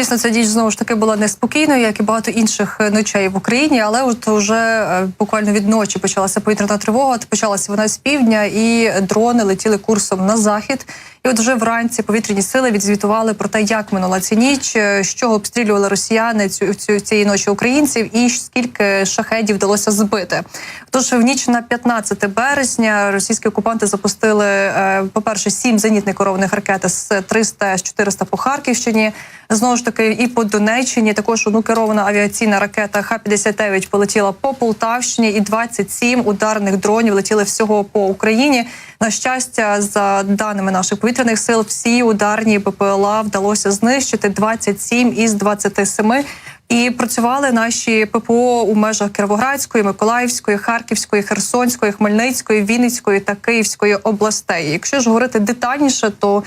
Дійсно, ця ніч знову ж таки була неспокійною, як і багато інших е, ночей в Україні. Але от вже е, буквально від ночі почалася повітряна тривога. Почалася вона з півдня, і дрони летіли курсом на захід. І от вже вранці повітряні сили відзвітували про те, як минула ця ніч, е, що обстрілювали росіяни цю, цю цієї ночі українців, і скільки шахедів вдалося збити. Тож в ніч на 15 березня російські окупанти запустили, е, по перше, сім зенітних керованих ракет з 300 з 400 по Харківщині. Знову ж таки, і по Донеччині також одну керована авіаційна ракета Х-59 полетіла по Полтавщині, і 27 ударних дронів летіли всього по Україні. На щастя, за даними наших повітряних сил, всі ударні БПЛА вдалося знищити 27 із 27. І працювали наші ППО у межах Кіровоградської, Миколаївської, Харківської, Херсонської, Хмельницької, Вінницької та Київської областей. Якщо ж говорити детальніше, то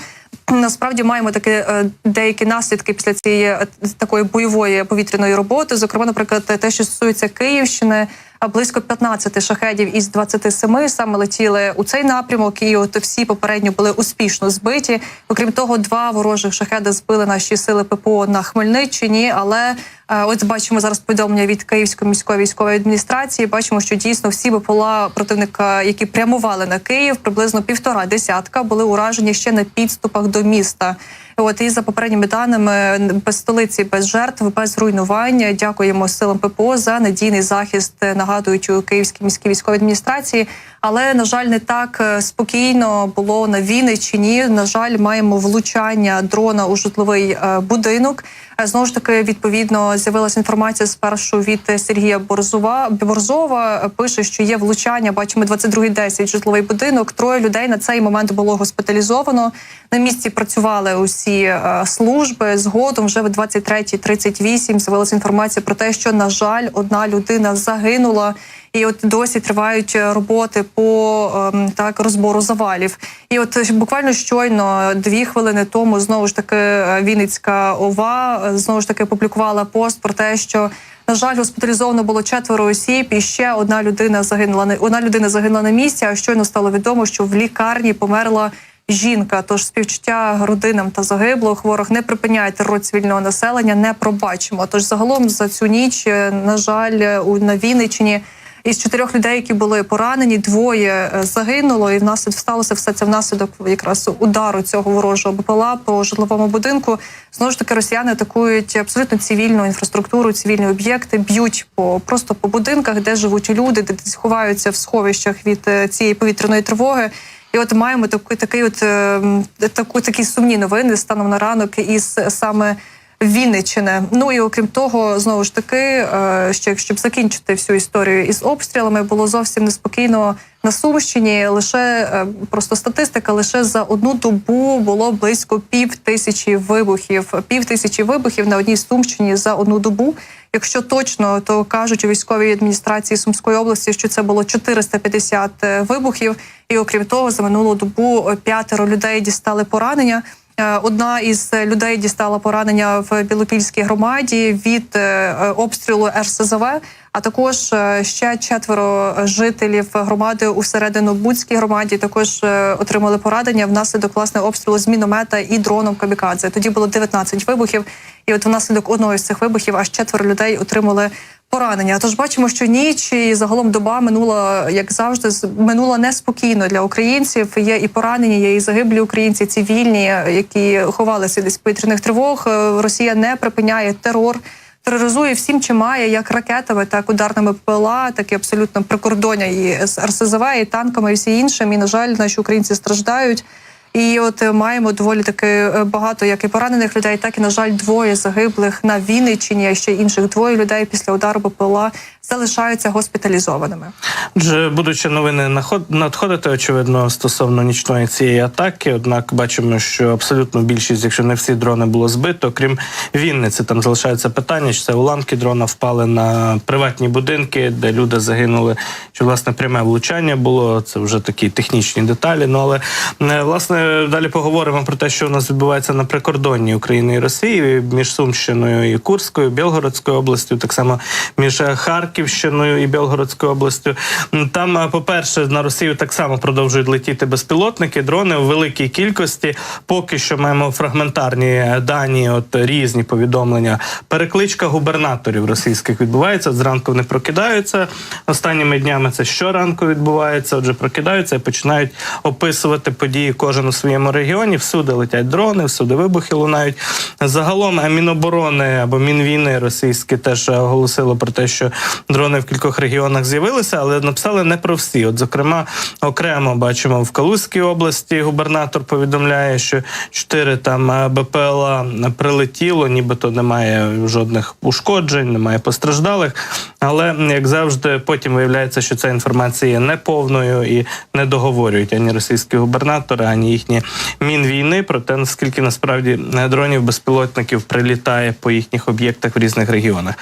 Насправді маємо такі е, деякі наслідки після цієї е, такої бойової повітряної роботи. Зокрема, наприклад, те, що стосується Київщини, близько 15 шахедів із 27 саме летіли у цей напрямок, і от всі попередньо були успішно збиті. Окрім того, два ворожих шахеди збили наші сили ППО на Хмельниччині. Але е, ось бачимо зараз повідомлення від Київської міської військової адміністрації. Бачимо, що дійсно всі БПЛА противника, які прямували на Київ, приблизно півтора десятка, були уражені ще на підступах до міста. От і за попередніми даними без столиці, без жертв, без руйнувань. Дякуємо силам ППО за надійний захист. Нагадують у Київській міській військовій адміністрації. Але на жаль, не так е, спокійно було на Вінниччині. На жаль, маємо влучання дрона у житловий е, будинок. Е, Знову ж таки, відповідно, з'явилася інформація спершу від Сергія Борзова. Борзова пише, що є влучання. Бачимо 22.10 житловий будинок. Троє людей на цей момент було госпіталізовано. На місці працювали усі служби. Згодом вже в 23.38 з'явилася інформація про те, що на жаль, одна людина загинула. І от досі тривають роботи по ем, так розбору завалів. І от буквально щойно дві хвилини тому знову ж таки е, Вінницька ова е, знову ж таки публікувала пост про те, що на жаль, госпіталізовано було четверо осіб, і ще одна людина загинула на одна людина загинула на місці. А щойно стало відомо, що в лікарні померла. Жінка, тож співчуття родинам та загиблих хворих не припиняє терор цивільного населення, не пробачимо. Тож загалом за цю ніч, е, на жаль, у на Вінниччині із чотирьох людей, які були поранені, двоє е, загинуло, і внаслідок сталося все це внаслідок якраз удару цього ворожого БПЛА по житловому будинку. Знову ж таки, росіяни атакують абсолютно цивільну інфраструктуру, цивільні об'єкти, б'ють по просто по будинках, де живуть люди, де ховаються в сховищах від е, цієї повітряної тривоги. І от маємо такий такий, от е, таку такі сумні новини станом на ранок із саме. Вінниччини. Ну і окрім того, знову ж таки, е, ще щоб закінчити всю історію із обстрілами, було зовсім неспокійно на Сумщині. Лише е, просто статистика, лише за одну добу було близько пів тисячі вибухів. Пів тисячі вибухів на одній Сумщині за одну добу. Якщо точно, то кажуть у військовій адміністрації Сумської області, що це було 450 вибухів, і окрім того, за минулу добу п'ятеро людей дістали поранення. Е, одна із людей дістала поранення в Білопільській громаді від е, обстрілу РСЗВ. А також е, ще четверо жителів громади у серединобудській громаді також отримали поранення внаслідок власне обстрілу з міномета і дроном камікадзе. Тоді було 19 вибухів, і от внаслідок одного з цих вибухів аж четверо людей отримали поранення. Тож бачимо, що ніч і загалом доба минула, як завжди, минула неспокійно для українців. Є і поранені, є і загиблі українці, цивільні, які ховалися десь повітряних тривог. Росія не припиняє терор. Тероризує всім, чи має як ракетами, так ударними ПЛА, так і абсолютно прикордоння і з РСЗВ, і танками, і всі іншим. І на жаль, наші українці страждають. І от е, маємо доволі таки е, багато як і поранених людей, так і на жаль, двоє загиблих на Вінниччині, а ще інших двоє людей після удару БПЛА залишаються госпіталізованими. Вже будучи новини надходити, очевидно, стосовно нічної цієї атаки. Однак бачимо, що абсолютно більшість, якщо не всі дрони було збито, крім Вінниці, там залишається питання, чи це уламки дрона впали на приватні будинки, де люди загинули. Чи власне пряме влучання було? Це вже такі технічні деталі. Ну але е, власне далі поговоримо про те, що у нас відбувається на прикордонні України і Росії між Сумщиною і Курською, Білгородською областю, так само між Харковом. Харківщиною і Білгородською областю. Там, е, по-перше, на Росію так само продовжують летіти безпілотники, дрони у великій кількості. Поки що маємо фрагментарні дані, от різні повідомлення. Перекличка губернаторів російських відбувається. Зранку вони прокидаються. Останніми днями це щоранку відбувається. Отже, прокидаються і починають описувати події кожен у своєму регіоні. Всюди летять дрони, всюди вибухи лунають. Загалом е, Міноборони або Мінвійни російські теж оголосило про те, що дрони в кількох регіонах з'явилися, але написали не про всі. От, зокрема, окремо бачимо в Калузькій області губернатор повідомляє, що чотири там е, БПЛА прилетіло, нібито немає жодних ушкоджень, немає постраждалих. Але як завжди, потім виявляється, що ця інформація є неповною і не договорюють ані російські губернатори, ані їхні мінвійни про те, наскільки насправді е, дронів безпілотників прилітає по їхніх об'єктах в різних регіонах.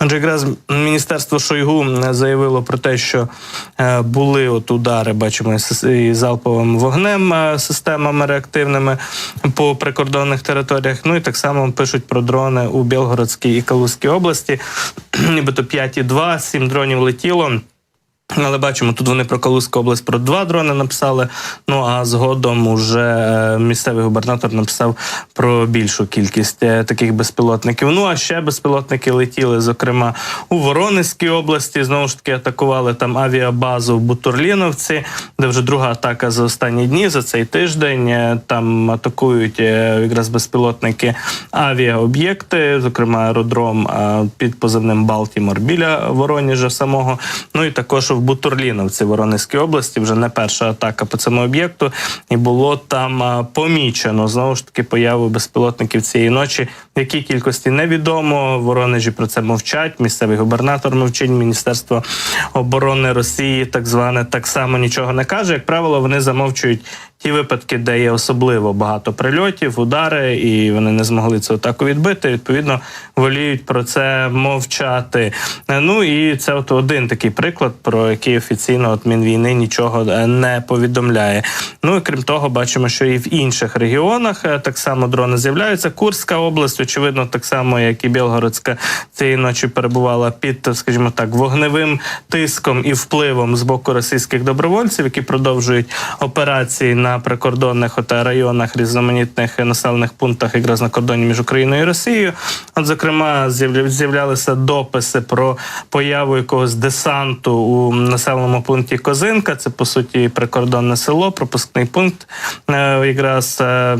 Отже, якраз міністерство Шойгу заявило про те, що е, були от удари, бачимо, із залповим вогнем е, системами реактивними по прикордонних територіях. Ну і так само пишуть про дрони у Білгородській і Калузькій області. Нібито 5,2, 7 дронів летіло. Але бачимо, тут вони про Калузьку область про два дрони написали. Ну а згодом уже е, місцевий губернатор написав про більшу кількість е, таких безпілотників. Ну а ще безпілотники летіли, зокрема у Воронезькій області. Знову ж таки атакували там авіабазу в Бутурліновці, де вже друга атака за останні дні за цей тиждень. Е, Там атакують якраз безпілотники авіаоб'єкти, зокрема аеродром під позивним Балтімор біля Вороніжа самого. Ну і також в Бутурліновці Воронезькій області вже не перша атака по цьому об'єкту, і було там помічено знову ж таки появу безпілотників цієї ночі. В якій кількості невідомо. Воронежі про це мовчать. Місцевий губернатор мовчить. Міністерство оборони Росії, так зване, так само нічого не каже. Як правило, вони замовчують. Ті випадки, де є особливо багато прильотів, удари, і вони не змогли цю атаку відбити. Відповідно, воліють про це мовчати. Ну і це от один такий приклад, про який офіційно от Мінвійни нічого е, не повідомляє. Ну і крім того, бачимо, що і в інших регіонах е, так само дрони з'являються. Курська область, очевидно, так само як і Білгородська цієї ночі перебувала під, скажімо так, вогневим тиском і впливом з боку російських добровольців, які продовжують операції на прикордонних от, районах різноманітних населених пунктах, якраз на кордоні між Україною і Росією. От, зокрема, з'явля- з'являлися дописи про появу якогось десанту у населеному пункті Козинка. Це по суті прикордонне село, пропускний пункт е, якраз е,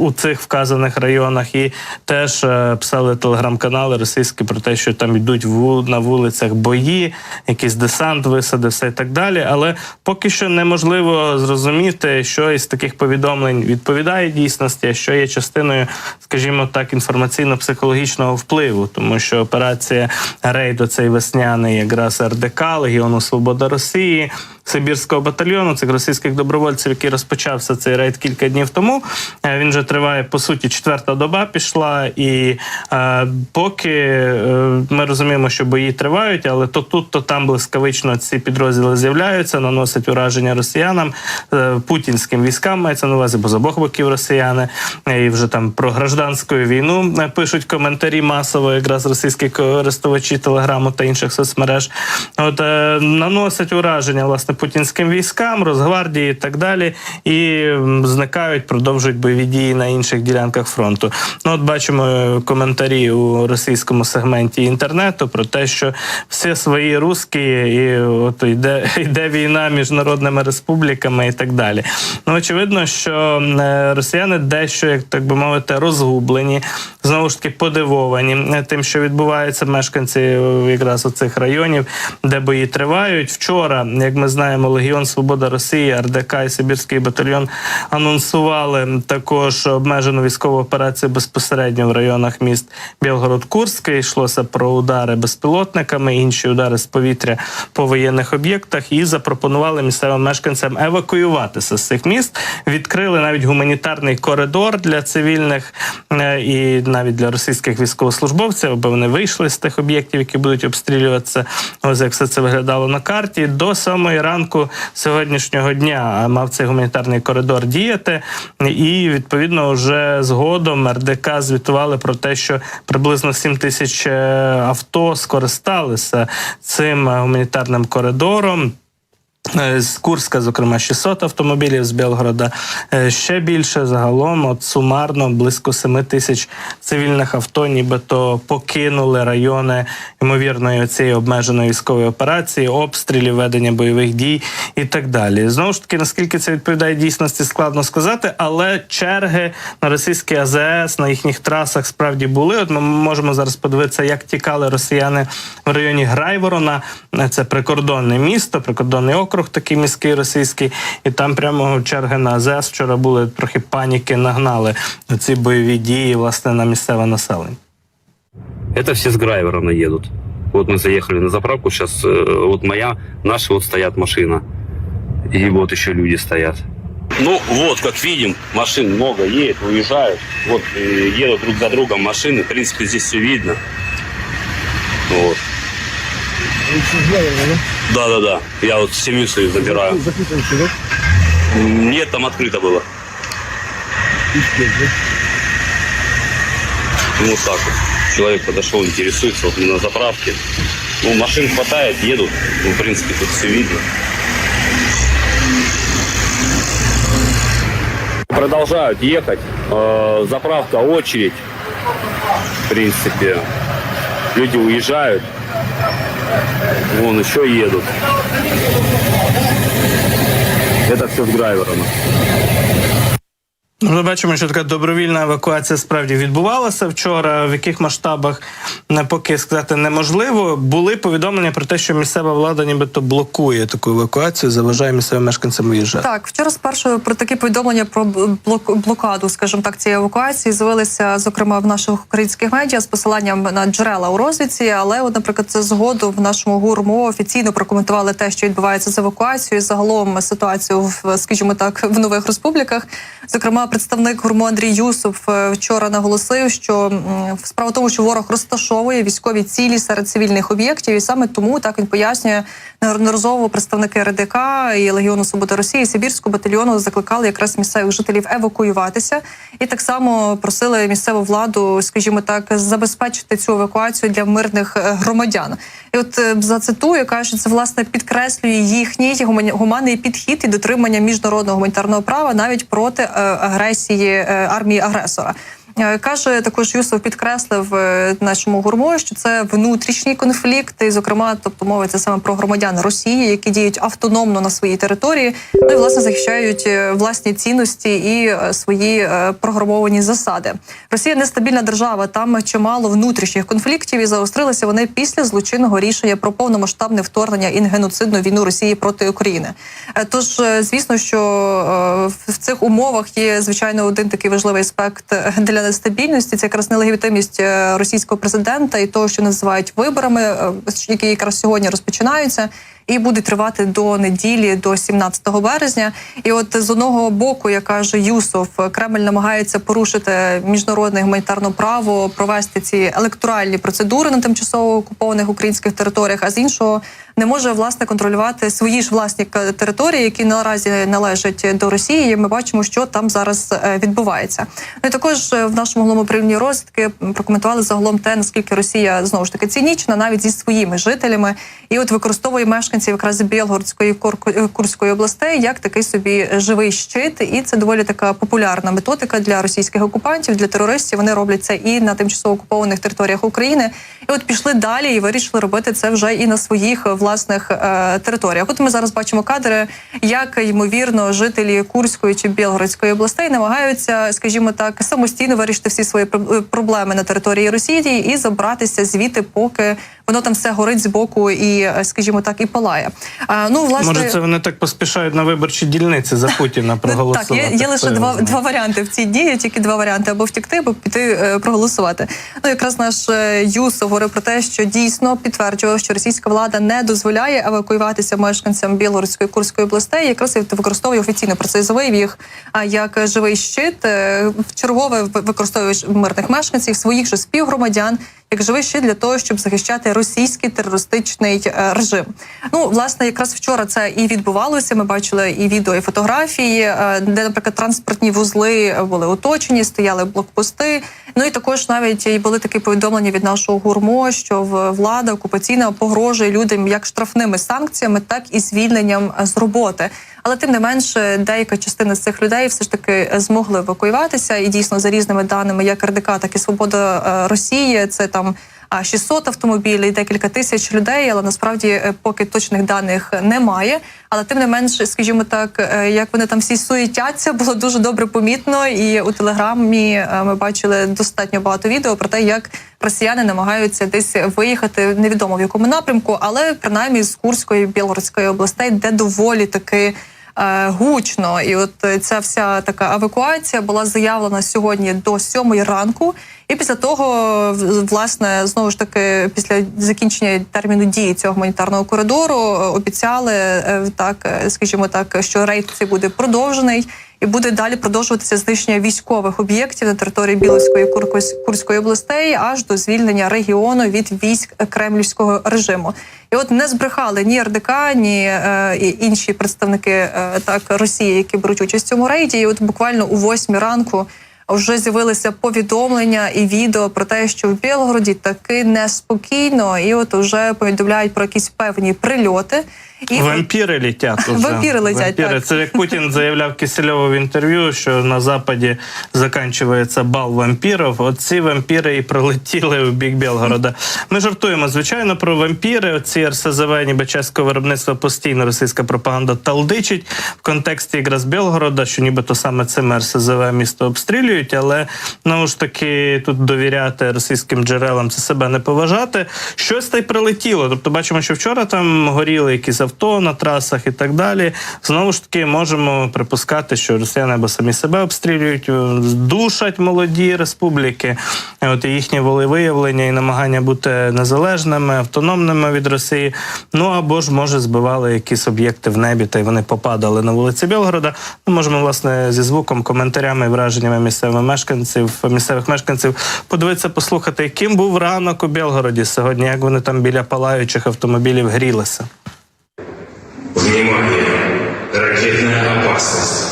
у цих вказаних районах. І теж е, писали телеграм-канали російські про те, що там йдуть на вулицях бої, якийсь десант висадився і так далі. Але поки що неможливо зрозуміти, що із таких повідомлень відповідає дійсності, а що є частиною, скажімо так, інформаційно-психологічного впливу, тому що операція рейду цей весняний якраз РДК Легіону Свобода Росії. Сибірського батальйону цих російських добровольців, який розпочався цей рейд кілька днів тому. Е, Він вже триває по суті четверта доба пішла, і е, поки е, ми розуміємо, що бої тривають, але то тут, то там блискавично ці підрозділи з'являються, наносять ураження росіянам, е, путінським військам мається на увазі, бо з обох боків росіяни е, і вже там про гражданську війну е, пишуть коментарі масово, якраз російські користувачі телеграму та інших соцмереж. От е, наносять ураження власне путінським військам, Росгвардії і так далі, і зникають, продовжують бойові дії на інших ділянках фронту. Ну, от бачимо е, коментарі у російському сегменті інтернету про те, що всі свої русські, і от йде, йде війна між народними республіками і так далі. Ну, очевидно, що е, росіяни дещо, як так би мовити, розгублені, знову ж таки подивовані е, тим, що відбувається мешканці е, якраз оцих районів, де бої тривають. Вчора, як ми знаємо, Легіон Свобода Росії, РДК і Сибірський батальйон анонсували також обмежену військову операцію безпосередньо в районах міст Білгород-Курський. Йшлося про удари безпілотниками, інші удари з повітря по воєнних об'єктах, і запропонували місцевим мешканцям евакуюватися з цих міст. Відкрили навіть гуманітарний коридор для цивільних е, і навіть для російських військовослужбовців, аби вони вийшли з тих об'єктів, які будуть обстрілюватися. Ось як все це виглядало на карті. До самої ранку сьогоднішнього дня мав цей гуманітарний коридор діяти, і відповідно вже згодом РДК звітували про те, що приблизно 7 тисяч е, авто скористалися цим гуманітарним коридором. Е, З Курська, зокрема, 600 автомобілів з Білгорода. Е, Ще більше загалом, от сумарно близько 7 тисяч цивільних авто, нібито покинули райони ймовірної цієї обмеженої військової операції, обстрілів, ведення бойових дій і так далі. Знову ж таки, наскільки це відповідає дійсності, складно сказати, але черги на російський АЗС на їхніх трасах справді були. От ми можемо зараз подивитися, як тікали росіяни в районі Грайворона. Це прикордонне місто, прикордонний округ, такий міський російський, і там прямо черги на АЗС вчора були трохи паніки, нагнали ці бойові дії власне на місцеве населення. Это все с Грайверона едут. Вот мы заехали на заправку, сейчас э, вот моя, наши вот стоят машина. И вот еще люди стоят. Ну вот, как видим, машин много едет, уезжают. Вот э, едут друг за другом машины. В принципе, здесь все видно. Вот. Да, да, да. Я вот семью свою забираю. Закрыто еще, да? Нет, там открыто было. Ну, вот так вот. Человек подошел, интересуется, вот мы на заправке. Ну, машин хватает, едут. Ну, в принципе, тут все видно. Продолжают ехать. Э, заправка, очередь. В принципе. Люди уезжают. Вон еще едут. Это все с драйвером. Ну, Ми бачимо, що така добровільна евакуація справді відбувалася вчора. В яких масштабах не поки сказати неможливо. Були повідомлення про те, що місцева влада нібито блокує таку евакуацію, заважає місцевим мешканцям виїжджати. Так, вчора спершу про такі повідомлення про блок, блокаду, скажімо так, цієї евакуації з'явилися, зокрема, в наших українських медіа з посиланням на джерела у розвідці. Але, от, наприклад, це згоду в нашому гурмо офіційно прокоментували те, що відбувається з евакуацією. Загалом ситуацію в, скажімо так, в нових республіках. Зокрема, представник гурмо Андрій Юсов е, вчора наголосив, що справа в тому, що ворог розташовує військові цілі серед цивільних об'єктів, і саме тому так він пояснює неодноразово представники РДК і Легіону Свободи Росії, Сибірського батальйону закликали якраз місцевих жителів евакуюватися, і так само просили місцеву владу, скажімо так, забезпечити цю евакуацію для мирних е, громадян. І от е, зацитую, кажуть, це власне підкреслює їхній гуманний підхід і дотримання міжнародного гуманітарного права навіть проти е, агресії армії агресора. Е, Каже також Юсов підкреслив е, нашому гурмо, що це внутрішній конфлікт, і зокрема, тобто мовиться саме про громадян Росії, які діють автономно на своїй території, ну і власне захищають е, власні цінності і свої програмовані засади. Росія нестабільна держава. Там чимало внутрішніх конфліктів і заострилися вони після злочинного рішення про повномасштабне вторгнення і геноцидну війну Росії проти України. Тож, звісно, що в цих умовах є звичайно один такий важливий аспект е, для нестабільності. Це якраз нелегітимність е, російського президента і того, що називають виборами, е, які якраз сьогодні розпочинаються. І будуть тривати до неділі, до 17 березня. І от з одного боку, як каже Юсов, Кремль намагається порушити міжнародне гуманітарне право, провести ці електоральні процедури на тимчасово окупованих українських територіях, а з іншого не може власне контролювати свої ж власні території, які наразі належать до Росії. І Ми бачимо, що там зараз е, відбувається. Ну і також е, в нашому головному управлінні розвідки прокоментували загалом те, наскільки Росія знову ж таки цинічна, навіть зі своїми жителями, і от використовує мешканців якраз Білгородської Курку- Курської областей як такий собі живий щит. І це доволі така популярна методика для російських окупантів, для терористів. Вони роблять це і на тимчасово окупованих територіях України. І от пішли далі і вирішили робити це вже і на своїх е, власних е, територіях. От ми зараз бачимо кадри, як ймовірно жителі Курської чи Білгородської областей намагаються, скажімо так, самостійно вирішити всі свої е, проблеми на території Росії і забратися звідти, поки воно там все горить з боку і, е, скажімо так, і палає. А, ну власне Може, це вони так поспішають на виборчі дільниці за Путіна проголосувати. Так, є, є лише два, два варіанти в цій дії, тільки два варіанти: або втікти, або піти е, проголосувати. Ну якраз наш е, Юсов говорив про те, що дійсно підтверджував, що російська влада не дозволяє евакуюватися мешканцям Білоруської Курської областей. Якраз використовує офіційно про це заявив їх як живий щит. Е, В чергове ви- використовує мирних мешканців, своїх же співгромадян. Як живий для того, щоб захищати російський терористичний е, режим. Ну, власне, якраз вчора це і відбувалося. Ми бачили і відео, і фотографії, е, де, наприклад, транспортні вузли були оточені, стояли блокпости. Ну і також навіть і були такі повідомлення від нашого гурмо, що влада окупаційна погрожує людям як штрафними санкціями, так і звільненням е, з роботи. Але тим не менше, деяка частина з цих людей все ж таки змогли евакуюватися, і дійсно за різними даними, як РДК, так і Свобода е, Росії, це там. а, 600 автомобілів, декілька тисяч людей, але насправді е, поки точних даних немає. Але тим не менш, скажімо так, е, як вони там всі суетяться, було дуже добре помітно. І у телеграмі ми бачили достатньо багато відео про те, як росіяни намагаються десь виїхати невідомо в якому напрямку, але принаймні з Курської Білгородської областей, де доволі таки. Е, Гучно, і от е, ця вся така евакуація була заявлена сьогодні до сьомої ранку. І після того, власне, знову ж таки, після закінчення терміну дії цього гуманітарного коридору, е, обіцяли так, скажімо так, що рейд цей буде продовжений. І буде далі продовжуватися знищення військових об'єктів на території Білоської Куркось- Курської областей аж до звільнення регіону від військ кремлівського режиму. І от не збрехали ні РДК, ні е, інші представники е, так Росії, які беруть участь в цьому рейді. І от буквально у восьмій ранку вже з'явилися повідомлення і відео про те, що в Білгороді таки неспокійно, і от вже повідомляють про якісь певні прильоти. І Вампіри літять уже. Вампіри летять, Вампіри. так. Це як Путін заявляв Кисельову в інтерв'ю, що на Западі закінчується бал вампірів. От ці вампіри і прилетіли у бік Білгорода. Ми жартуємо, звичайно, про вампіри. Оці РСЗВ ніби чеського виробництва постійно російська пропаганда талдичить в контексті якраз Білгорода, що нібито саме цим РСЗВ місто обстрілюють, але ну ж таки тут довіряти російським джерелам це себе не поважати. Щось та й прилетіло. Тобто бачимо, що вчора там горіли якісь авто на трасах і так далі. Знову ж таки, можемо припускати, що росіяни або самі себе обстрілюють, е, душать молоді республіки. Е, От і їхнє волевиявлення і намагання бути незалежними, автономними від Росії. Ну або ж може збивали якісь об'єкти в небі, та й вони попадали на вулиці Білгорода. Ми можемо власне зі звуком, коментарями і враженнями місцевих мешканців, місцевих мешканців подивитися, послухати, яким був ранок у Білгороді сьогодні, як вони там біля палаючих автомобілів грілися. Внимание! Ракетная опасность.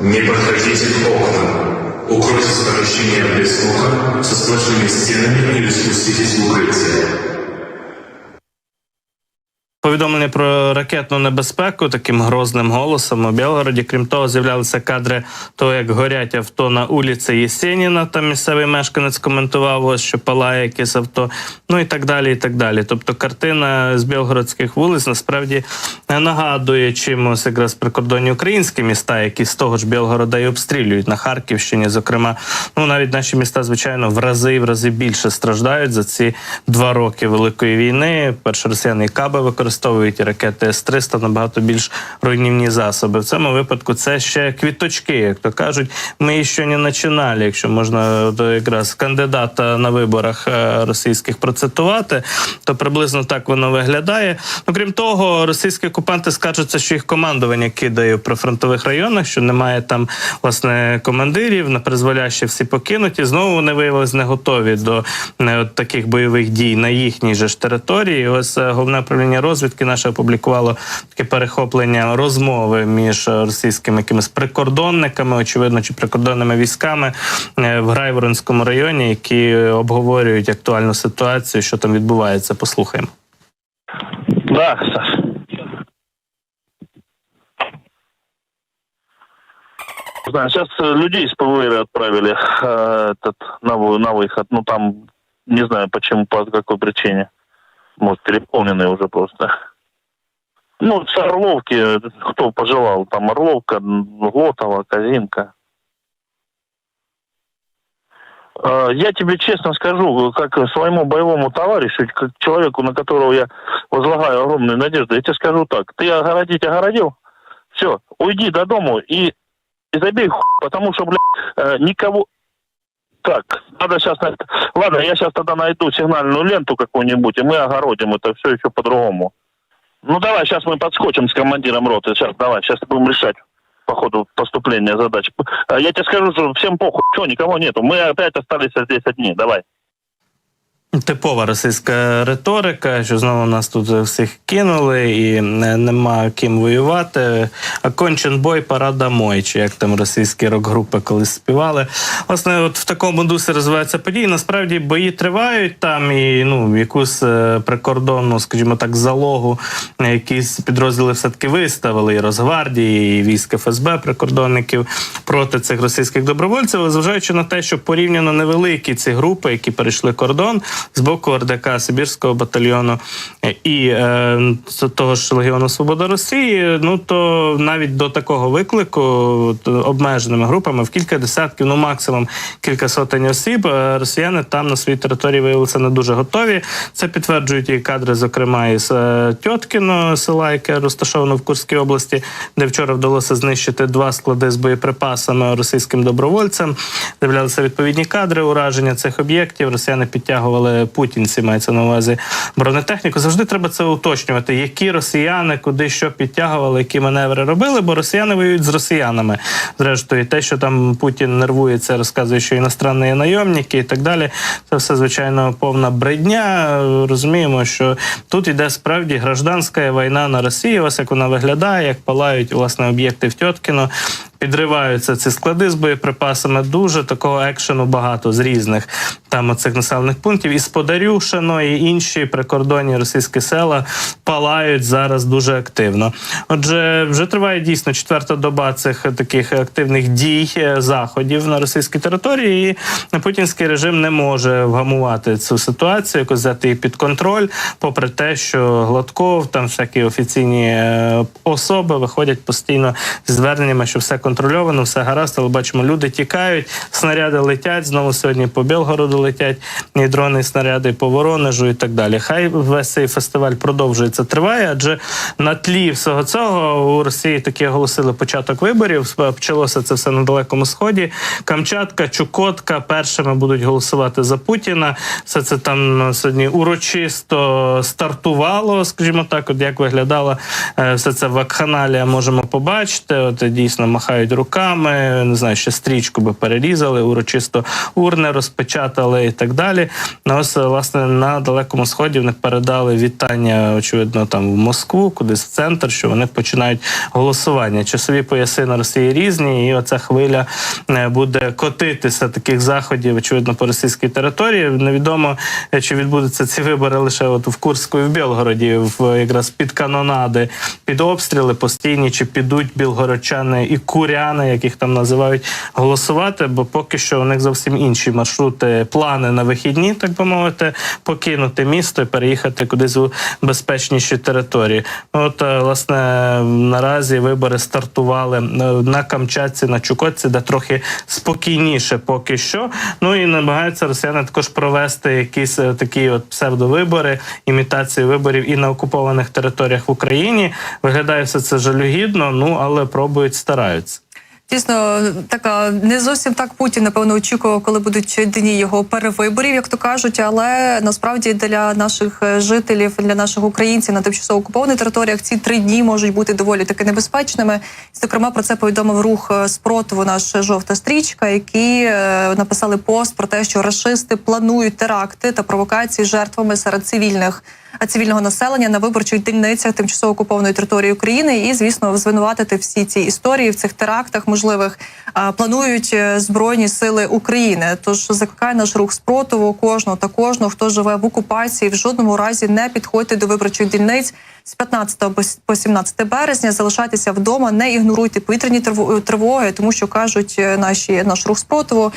Не подходите к окнам. Укройтесь в помещениях без слуха со сплошными стенами или спуститесь в укрытие. Повідомлення про ракетну небезпеку таким грозним голосом у Білгороді. Крім того, з'являлися кадри того, як горять авто на вулиці Єсеніна. Там місцевий мешканець коментував, ось, що палає якесь авто. Ну і так далі. і так далі. Тобто, картина з білгородських вулиць насправді нагадує чимось якраз прикордонні українські міста, які з того ж Білгорода і обстрілюють на Харківщині. Зокрема, ну навіть наші міста, звичайно, в рази і в рази більше страждають за ці два роки великої війни. Перше росіяни каби використовують ракети С-300 набагато більш руйнівні засоби. В цьому випадку це ще квіточки, як то кажуть. Ми ще не починали, якщо можна то якраз кандидата на виборах е, російських процитувати, то приблизно так воно виглядає. Ну крім того, російські окупанти скаржаться, що їх командування кидає в прифронтових районах, що немає там власне командирів, на призволяще всі покинуті. Знову вони виявилися не готові до е, от таких бойових дій на їхній же ж території. Ось е, головне управління розвідки наше опублікувало таке перехоплення розмови між е, російськими якимись прикордонниками, очевидно, чи прикордонними військами е, в Грайворонському районі, які обговорюють актуальну ситуацію, що там відбувається. Послухаємо. Да, Саш. Знаю, сейчас э, людей из ПВР отправили э, этот, на, вы- на выход. Ну, там, не знаю почему, по какой причине. Может, переполненные уже просто. Ну, с Орловки, кто пожелал, там Орловка, м, Глотова, Казинка. Э, Я тебе честно скажу, как своему боевому товарищу, как человеку, на которого я возлагаю огромные надежды, я тебе скажу так. Ты огородить огородил, все, уйди до дому и, и забей хуй, потому что, блядь, э, никого... Так, надо сейчас... Ладно, я сейчас тогда найду сигнальную ленту какую-нибудь, и мы огородим это все еще по-другому. Ну, давай, сейчас мы подскочим с командиром роты. Сейчас, давай, сейчас будем решать по ходу поступления задач. Э, Я тебе скажу, что всем похуй, что, никого нету. Мы опять остались здесь одни, давай. Типова російська риторика, що знову нас тут всіх кинули і нема ким воювати. А кончен бой, пора домой, чи як там російські рок-групи колись співали. Власне, от в такому дусі розвиваються події. Насправді бої тривають там і ну якусь е, прикордонну, скажімо так, залогу, е, якісь підрозділи все-таки виставили і Росгвардії, і військ ФСБ прикордонників проти цих російських добровольців, зважаючи на те, що порівняно невеликі ці групи, які перейшли кордон з боку РДК Сибірського батальйону е, і е, того ж Легіону Свобода Росії, ну то навіть до такого виклику обмеженими групами в кілька десятків, ну максимум кілька сотень осіб, е, росіяни там на своїй території виявилися не дуже готові. Це підтверджують і кадри, зокрема із Тьоткіно, села, яке розташовано в Курській області, де вчора вдалося знищити два склади з боєприпасами російським добровольцям. Дивлялися відповідні кадри ураження цих об'єктів. Росіяни підтягували путінці, мається на увазі бронетехніку. Завжди треба це уточнювати, які росіяни куди що підтягували, які маневри робили, бо росіяни воюють з росіянами. Зрештою, те, що там Путін нервується, розказує, що іностранні найомники і так далі. Це все звичайно повна бредня. Розуміємо, що тут йде справді гражданська війна на Росії. Ось як вона виглядає, як палають власне об'єкти в Тьоткіно. Підриваються ці склади з боєприпасами. Дуже такого екшену багато з різних там оцих населених пунктів. І Сподарюшино, і інші прикордонні російські села палають зараз дуже активно. Отже, вже триває дійсно четверта доба цих таких активних дій е, заходів на російській території. І путінський режим не може вгамувати цю ситуацію, якось взяти її під контроль, попри те, що Гладков, там всякі офіційні е, особи виходять постійно зі зверненнями, що все контрольовано, все гаразд, але бачимо, люди тікають, снаряди летять. Знову сьогодні по Білгороду летять і дрони, і снаряди по Воронежу і так далі. Хай весь цей фестиваль продовжується, триває, адже на тлі всього цього у Росії таки оголосили початок виборів. Почалося це все на далекому сході. Камчатка, Чукотка першими будуть голосувати за Путіна. Все це там сьогодні урочисто стартувало, скажімо так, от як виглядало е, все це вакханалія, можемо побачити. От дійсно махають руками, не знаю, ще стрічку би перерізали, урочисто урни розпечатали і так далі. Ну, ось власне на далекому сході вони передали вітання, очевидно, там в Москву, кудись в центр, що вони починають голосування. Часові пояси на Росії різні, і оця хвиля е, буде котитися таких заходів, очевидно, по російській території. Невідомо е, чи відбудуться ці вибори лише от в Курську і в Білгороді, в якраз під канонади, під обстріли постійні, чи підуть білгородчани і куряни, яких там називають, голосувати, бо поки що у них зовсім інші маршрути, плани на вихідні, так би мовити, покинути місто і переїхати кудись у безпечніші території. От е, власне наразі вибори стартували е, на Камчатці, на Чукотці, де трохи спокійніше поки що. Ну і намагаються росіяни також провести якісь е, такі от псевдовибори, імітації виборів і на окупованих територіях в Україні. Виглядає все це жалюгідно, ну але пробують, стараються. Дійсно, така не зовсім так Путін напевно очікував, коли будуть дні його перевиборів, як то кажуть. Але насправді для наших е, жителів, для наших українців на тимчасово окупованих територіях ці три дні можуть бути доволі таки небезпечними. Зокрема, про це повідомив рух е, спротиву наш жовта стрічка, які е, написали пост про те, що рашисти планують теракти та провокації жертвами серед цивільних цивільного населення на виборчих дільницях тимчасово окупованої території України, і звісно, звинуватити всі ці історії в цих терактах можливих планують е, збройні сили України. Тож закликає наш рух спротиву кожного та кожного, хто живе в окупації, в жодному разі не підходьте до виборчих дільниць. З 15 по 17 березня залишайтеся вдома, не ігноруйте повітряні триво- тривоги, тому що кажуть е, наші наш рух спротиву.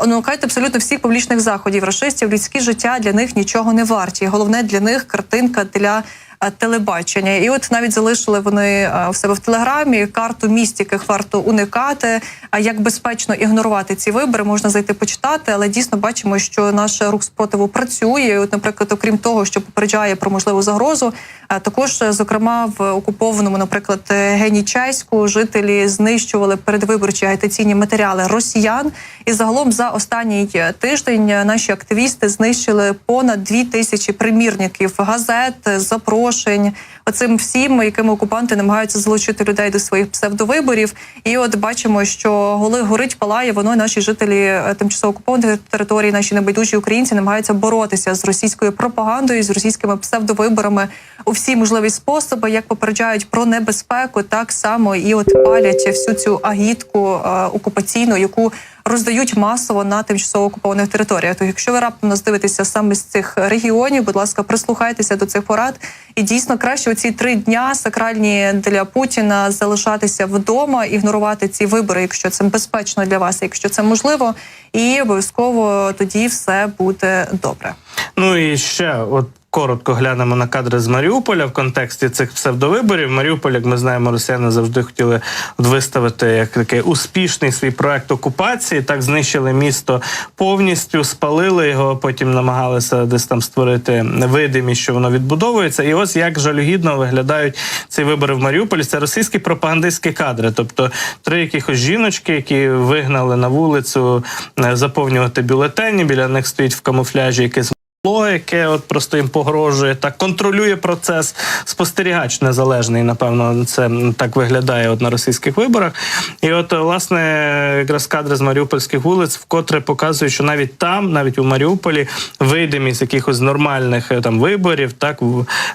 Онукайте абсолютно всіх публічних заходів рашистів. Людські життя для них нічого не варті. Головне для них картинка для е, телебачення. І от навіть залишили вони е, в себе в телеграмі карту місць, яких варто уникати. А як безпечно ігнорувати ці вибори, можна зайти почитати, але дійсно бачимо, що наш рух спротиву працює. І От, наприклад, окрім того, що попереджає про можливу загрозу, а також, е, зокрема, в окупованому, наприклад, е, Генічеську жителі знищували передвиборчі агітаційні матеріали росіян. І загалом за останній е, тиждень е, наші активісти знищили понад дві тисячі примірників газет, е, запрошень. Оголошень, оцим всім, якими окупанти намагаються залучити людей до своїх псевдовиборів. І от бачимо, що голи горить, палає, воно наші жителі е, тимчасово окупованих територій, наші небайдужі українці намагаються боротися з російською пропагандою, з російськими псевдовиборами у всі можливі способи, як попереджають про небезпеку, так само і от палять всю цю агітку е, окупаційну, яку роздають масово на тимчасово окупованих територіях. То якщо ви раптом нас дивитеся саме з цих регіонів, будь ласка, прислухайтеся до цих порад. І дійсно краще оці три дня сакральні для Путіна залишатися вдома, ігнорувати ці вибори, якщо це безпечно для вас, якщо це можливо, і обов'язково тоді все буде добре. Ну і ще от. Коротко глянемо на кадри з Маріуполя в контексті цих псевдовиборів. Маріуполь, як ми знаємо, росіяни завжди хотіли виставити як такий успішний свій проект окупації. Так знищили місто повністю, спалили його. Потім намагалися десь там створити видимість, що воно відбудовується. І ось як жалюгідно виглядають ці вибори в Маріуполі. Це російські пропагандистські кадри, тобто три якихось жіночки, які вигнали на вулицю е, заповнювати бюлетені. Біля них стоїть в камуфляжі якийсь яке от просто їм погрожує, так контролює процес. Спостерігач незалежний, напевно, це так виглядає от на російських виборах. І от власне якраз кадри з маріупольських вулиць вкотре показують, що навіть там, навіть у Маріуполі, видимість якихось нормальних е, там виборів, так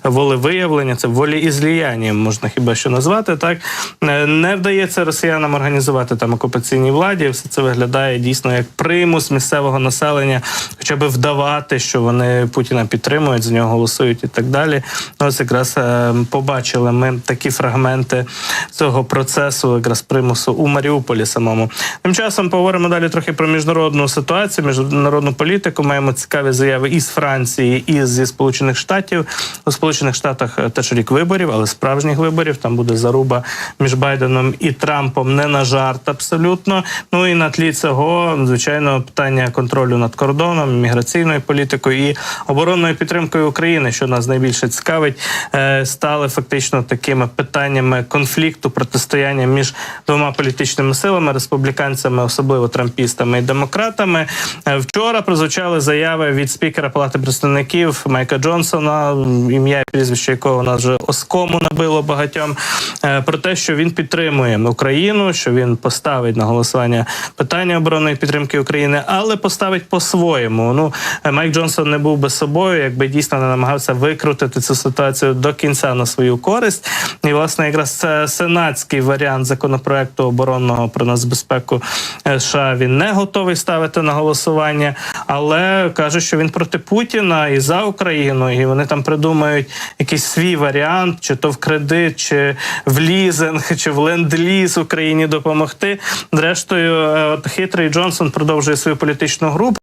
волевиявлення, це волеізліяння, можна хіба що назвати. Так е, не вдається росіянам організувати там окупаційній владі. Все це виглядає дійсно як примус місцевого населення, хоча би вдавати, що вони Путіна підтримують, за нього голосують і так далі. Ну, Ось якраз е, побачили ми такі фрагменти цього процесу, якраз примусу у Маріуполі самому. Тим часом поговоримо далі трохи про міжнародну ситуацію, міжнародну політику. Маємо цікаві заяви із Франції, і зі Сполучених Штатів. У Сполучених Штатах е, теж рік виборів, але справжніх виборів. Там буде заруба між Байденом і Трампом не на жарт абсолютно. Ну і на тлі цього, звичайно, питання контролю над кордоном, міграційною політикою і оборонною підтримкою України, що нас найбільше цікавить, е, стали фактично такими питаннями конфлікту, протистояння між двома політичними силами, республіканцями, особливо трампістами і демократами. Е, Вчора прозвучали заяви від спікера Палати представників Майка Джонсона, ім'я і прізвище якого нас вже оскому набило багатьом, е, про те, що він підтримує Україну, що він поставить на голосування питання оборонної підтримки України, але поставить по-своєму. Ну Майк Джонсон не був би собою, якби дійсно не намагався викрутити цю ситуацію до кінця на свою користь. І власне, якраз це сенатський варіант законопроекту оборонного про нацбезпеку е, США він не готовий ставити на голосування, але каже, що він проти Путіна і за Україну, і вони там придумають якийсь свій варіант, чи то в кредит, чи в лізинг, чи в ленд-ліз Україні допомогти. Зрештою, е, от хитрий Джонсон продовжує свою політичну гру